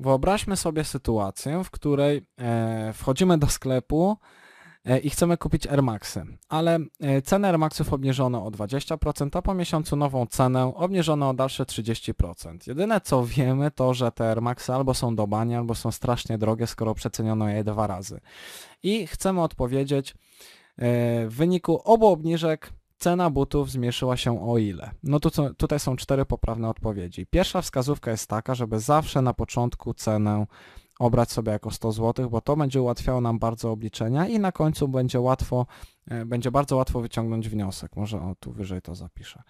Wyobraźmy sobie sytuację, w której e, wchodzimy do sklepu e, i chcemy kupić Air Maxy, ale e, cenę Air Maxów obniżono o 20%, a po miesiącu nową cenę obniżono o dalsze 30%. Jedyne co wiemy to, że te Air Maxy albo są do bani, albo są strasznie drogie, skoro przeceniono je dwa razy. I chcemy odpowiedzieć, w wyniku obu obniżek cena butów zmniejszyła się o ile? No tu, tutaj są cztery poprawne odpowiedzi. Pierwsza wskazówka jest taka, żeby zawsze na początku cenę obrać sobie jako 100 zł, bo to będzie ułatwiało nam bardzo obliczenia i na końcu będzie łatwo, e, będzie bardzo łatwo wyciągnąć wniosek. Może o, tu wyżej to zapiszę.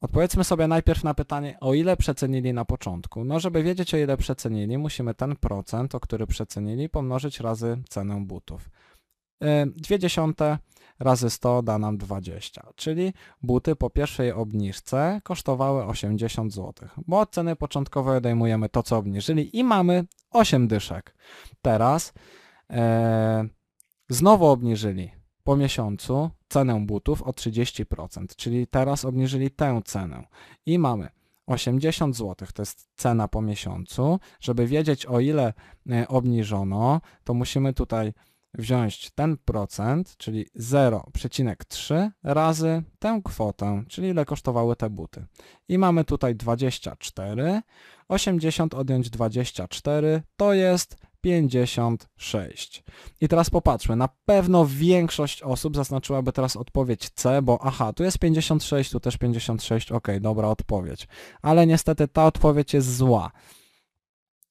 Odpowiedzmy sobie najpierw na pytanie, o ile przecenili na początku. No, żeby wiedzieć, o ile przecenili, musimy ten procent, o który przecenili, pomnożyć razy cenę butów. E, Dwie dziesiąte razy 100 da nam 20, czyli buty po pierwszej obniżce kosztowały 80 zł, bo od ceny początkowej odejmujemy to, co obniżyli i mamy 8 dyszek. Teraz e, znowu obniżyli po miesiącu cenę butów o 30%, czyli teraz obniżyli tę cenę i mamy 80 zł, to jest cena po miesiącu. Żeby wiedzieć o ile e, obniżono, to musimy tutaj wziąć ten procent, czyli 0,3 razy tę kwotę, czyli ile kosztowały te buty. I mamy tutaj 24, 80 odjąć 24 to jest 56. I teraz popatrzmy, na pewno większość osób zaznaczyłaby teraz odpowiedź C, bo aha, tu jest 56, tu też 56, ok, dobra odpowiedź. Ale niestety ta odpowiedź jest zła.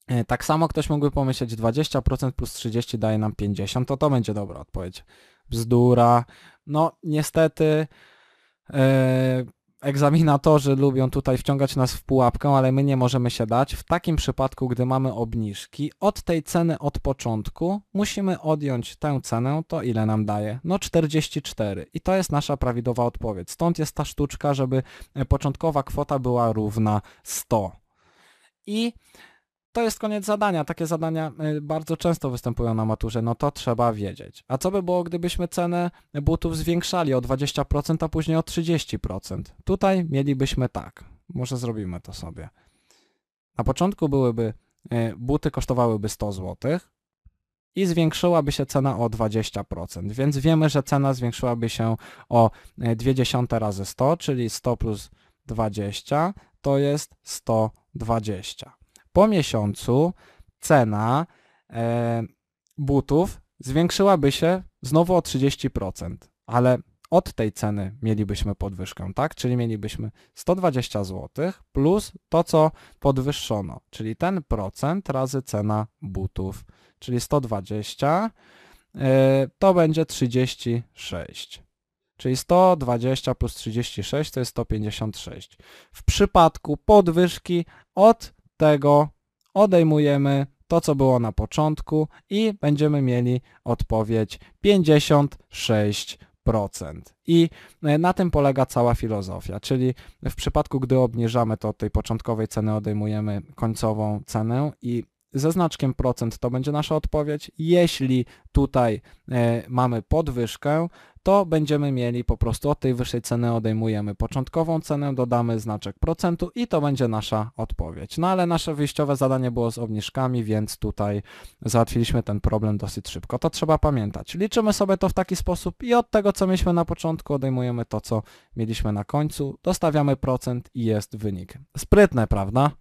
E, Tak samo ktoś mógłby pomyśleć 20% plus 30 daje nam 50, to to będzie dobra odpowiedź. Bzdura. No niestety e, egzaminatorzy lubią tutaj wciągać nas w pułapkę, ale my nie możemy się dać. W takim przypadku, gdy mamy obniżki, od tej ceny od początku musimy odjąć tę cenę, to ile nam daje? No 44. I to jest nasza prawidłowa odpowiedź. Stąd jest ta sztuczka, żeby e, początkowa kwota była równa 100. I to jest koniec zadania. Takie zadania y, bardzo często występują na maturze, no to trzeba wiedzieć. A co by było, gdybyśmy cenę butów zwiększali o 20%, a później o 30%? Tutaj mielibyśmy tak. Może zrobimy to sobie. Na początku byłyby, y, buty kosztowałyby 100 zł i zwiększyłaby się cena o 20%, więc wiemy, że cena zwiększyłaby się o y, 0,2 razy 100, czyli 100 plus 20 to jest 120 po miesiącu cena e, butów zwiększyłaby się znowu o 30%, ale od tej ceny mielibyśmy podwyżkę, tak? Czyli mielibyśmy 120 zł plus to, co podwyższono, czyli ten procent razy cena butów, czyli 120 e, to będzie 36. Czyli 120 plus 36 to jest 156. W przypadku podwyżki od tego odejmujemy to, co było na początku i będziemy mieli odpowiedź 56%. I e, na tym polega cała filozofia, czyli w przypadku, gdy obniżamy, to od tej początkowej ceny odejmujemy końcową cenę i ze znaczkiem procent to będzie nasza odpowiedź. Jeśli tutaj e, mamy podwyżkę, to będziemy mieli po prostu od tej wyższej ceny odejmujemy początkową cenę, dodamy znaczek procentu i to będzie nasza odpowiedź. No ale nasze wyjściowe zadanie było z obniżkami, więc tutaj załatwiliśmy ten problem dosyć szybko. To trzeba pamiętać. Liczymy sobie to w taki sposób i od tego, co mieliśmy na początku, odejmujemy to, co mieliśmy na końcu, dostawiamy procent i jest wynik. Sprytne, prawda?